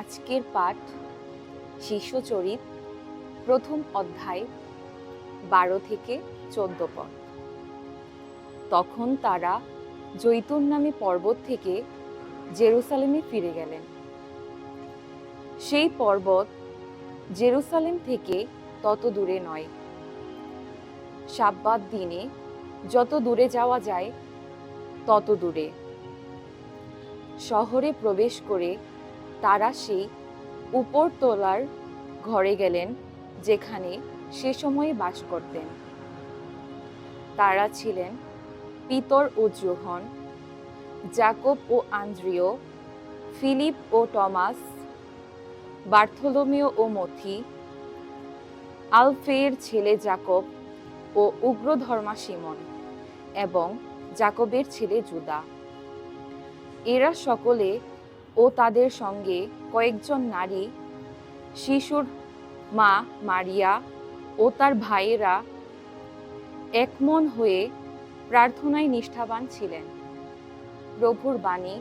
আজকের পাঠ শিষ্যচরিত প্রথম অধ্যায়, বারো থেকে চোদ্দ পদ। তখন তারা জৈতুন নামে পর্বত থেকে জেরুসালেমে ফিরে গেলেন। সেই পর্বত জেরুসালেম থেকে তত দূরে নয়। সাব্বাত দিনে যত দূরে যাওয়া যায়, তত দূরে। শহরে প্রবেশ করে তারা সেই উপরতলার ঘরে গেলেন, যেখানে সে সময়ে বাস করতেন। তারা ছিলেন পিতর ও জোহন জাকব ও আন্দ্রিয়, ফিলিপ ও টমাস, বার্থোলোমিও ও মথি, আলফের ছেলে জাকব ও উগ্রধর্মা সিমন এবং জাকবের ছেলে জুদা এরা সকলে ও তাদের সঙ্গে কয়েকজন নারী, শিশুর মা মারিয়া ও তার ভাইয়েরা একমন হয়ে প্রার্থনায় নিষ্ঠাবান ছিলেন। প্রভুর বাণী